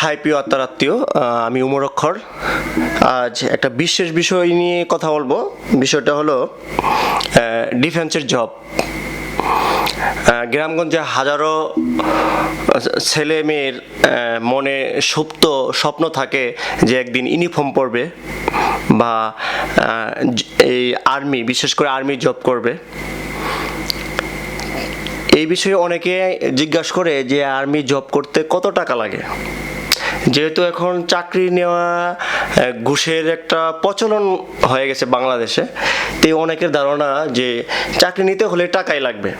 High প্রিয় আত্মার আত্মীয় আমি উমর অক্ষর। আজ একটা বিশেষ বিষয় নিয়ে কথা বলব। বিষয়টা হলো ডিফেন্সের জব গ্রামগঞ্জে হাজারো ছেলে মেয়ের মনে সুপ্ত স্বপ্ন থাকে যে একদিন ইউনিফর্ম পরবে বা এই আর্মি বিশেষ করে আর্মি জব করবে। এই বিষয়ে অনেকে জিজ্ঞাসা করে যে আর্মি জব করতে কত টাকা লাগে? যেহেতু এখন চাকরি নেওয়া ঘুষের একটা প্রচলন হয়ে গেছে বাংলাদেশে, তো অনেকের ধারণা যে চাকরি নিতে হলে টাকাই লাগবে।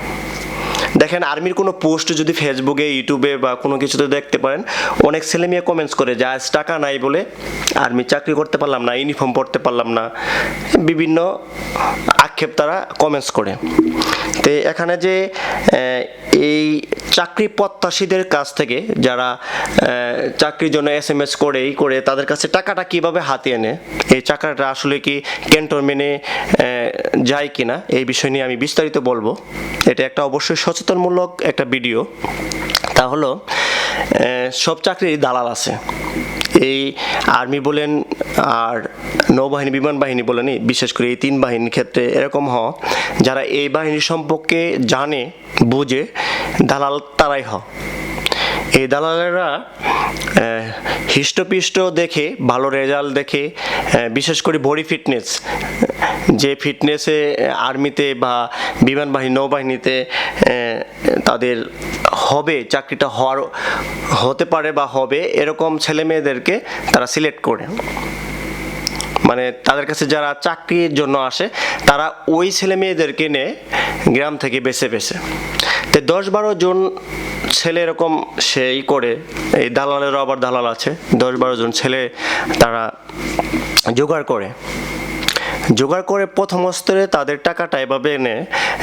দেখেন, আর্মির কোনো পোস্ট যদি ফেসবুকে ইউটিউবে বা কোনো কিছুতে দেখতে পারেন, অনেক ছেলে মেয়ে কমেন্টস করে যে টাকা নাই বলে আর্মি চাকরি করতে পারলাম না ইউনিফর্ম পরতে পারলাম না। বিভিন্ন আক্ষেপ তারা কমেন্টস করে। তো এখানে যে এই চাকরি প্রত্যাশীদের কাছ থেকে যারা চাকরির জন্য এস এম এস করে, এই করে তাদের কাছে টাকাটা কীভাবে হাতিয়ে নেয়? এই টাকাটা আসলে কি ক্যান্টনমেন্টে যায় কিনা? এই বিষয় নিয়ে আমি বিস্তারিত বলব। এটা একটা অবশ্যই সচেতনমূলক একটা ভিডিও। তা হলো সব চাকরির দালাল আছে। এই আর্মি বলেন আর নৌবাহিনী বিমান বাহিনী বলেন বিশেষ করে এই তিন বাহিনীর ক্ষেত্রে এরকম হ, যারা এই বাহিনী সম্পর্কে জানে, বুঝে, দালাল তারাই হ। এই দালালেরা হিষ্টপিষ্ট দেখে, ভালো রেজাল্ট দেখে বিশেষ করে বডি ফিটনেস, যে ফিটনেসে আর্মিতে বা বিমান বাহিনী নৌবাহিনীতে তাদের হবে, চাকরিটা হওয়ার, হতে পারে বা হবে, এরকম ছেলে মেয়েদেরকে তারা সিলেক্ট করে। মানে তাদের কাছে যারা চাকরির জন্য আসে, তারা ওই ছেলে মেয়েদেরকে নিয়ে গ্রাম থেকে বেছে বেছে। তো দশ বারো জন ছেলে এরকম সেই করে, এই দালালেরও আবার দালাল আছে, দশ বারো জন ছেলে তারা জোগাড় করে। জোগাড় করে প্রথম স্তরে তাদের টাকাটা এভাবে এনে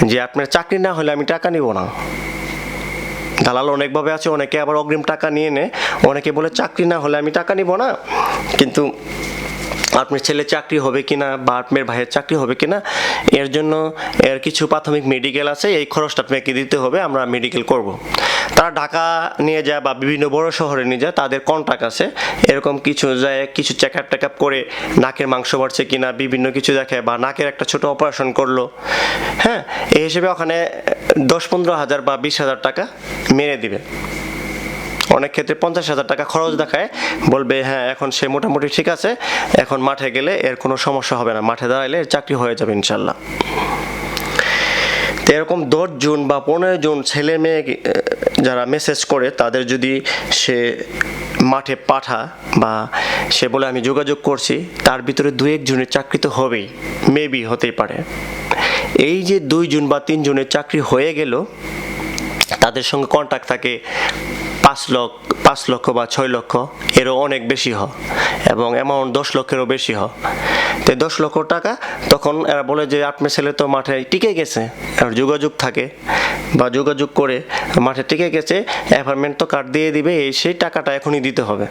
যে আপনার চাকরি না হলে আমি টাকা নিব না। দালাল অনেকভাবে আছে, অনেকে আবার অগ্রিম টাকা নিয়ে নেয় অনেকে বলে চাকরি না হলে আমি টাকা নিব না। কিন্তু আপনার ছেলে চাকরি হবে কিনা বা আপনার ভাইয়ের চাকরি হবে কিনা, এর জন্য এর কিছু প্রাথমিক মেডিকেল আছে, এই খরচটা আপনাকে দিতে হবে, আমরা মেডিকেল করব। তারা ঢাকা নিয়ে যায় বা বিভিন্ন বড় শহরে নিয়ে যায়, তাদের কন্ট্রাক্ট আছে। এরকম কিছু যায়, কিছু চেক আপ টেক আপ করে নাকের মাংস বাড়ছে কিনা, বিভিন্ন কিছু দেখে বা নাকের একটা ছোট অপারেশন করল। হ্যাঁ এই হিসেবে ওখানে দশ পনেরো হাজার বা বিশ হাজার টাকা মেরে দিবে। অনেক ক্ষেত্রে পঞ্চাশ হাজার টাকা খরচ দেখায়। বলবে হ্যাঁ এখন সে মোটামুটি ঠিক আছে। এখন মাঠে গেলে এর কোনো সমস্যা হবে না। মাঠে দাঁড়াইলে এর চাকরি হয়ে যাবে ইনশাল্লাহ। তো এরকম দশ জন বা পনেরো জন ছেলে মেয়ে যারা মেসেজ করে, তাদের যদি সে মাঠে পাঠা বা সে বলে, আমি যোগাযোগ করছি, তার ভিতরে দু একজনের চাকরি তো হবেই। মেবি হতেই পারে। এই যে দুইজন বা তিনজনের চাকরি হয়ে গেল তাদের সঙ্গে কন্ট্যাক্ট থাকে পাঁচ লক্ষ পাঁচ লক্ষ বা ছয় লক্ষ, এরও অনেক বেশি হয় এবং অ্যামাউন্ট দশ লক্ষেরও বেশি হয়। তো দশ লক্ষ টাকা তখন এরা বলে যে, আপনার ছেলে তো মাঠে টিকে গেছে। যোগাযোগ থাকে বা যোগাযোগ করে মাঠে টিকে গেছে অ্যাপার্টমেন্ট তো কার্ড দিয়ে দিবে, এই সেই টাকাটা এখনই দিতে হবে।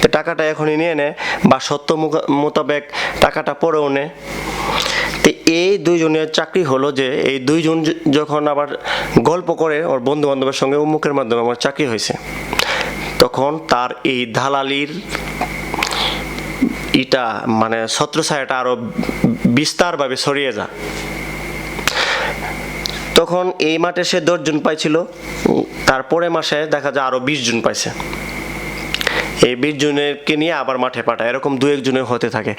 তো টাকাটা এখনই নিয়ে নেয় বা সত্য মোতাবেক টাকাটা পরেও নেয়। তো এই দুইজনের চাকরি হলো যে, এই দুইজন যখন আবার গল্প করে, ওর বন্ধু বান্ধবের সঙ্গে উমুকের মাধ্যমে আমার চাকরি হয়েছে, তখন তার এই দালালির ইটা মানে ছত্রছায়াটা আরও বিস্তারভাবে ছড়িয়ে যা তখন এই মাঠে সে দশজন পাইছিল তারপরে মাসে দেখা যায় আরও বিশ জন পাইছে। এই বিশ জনেরকে নিয়ে আবার মাঠে পাঠায়, এরকম দু একজনের হতে থাকে।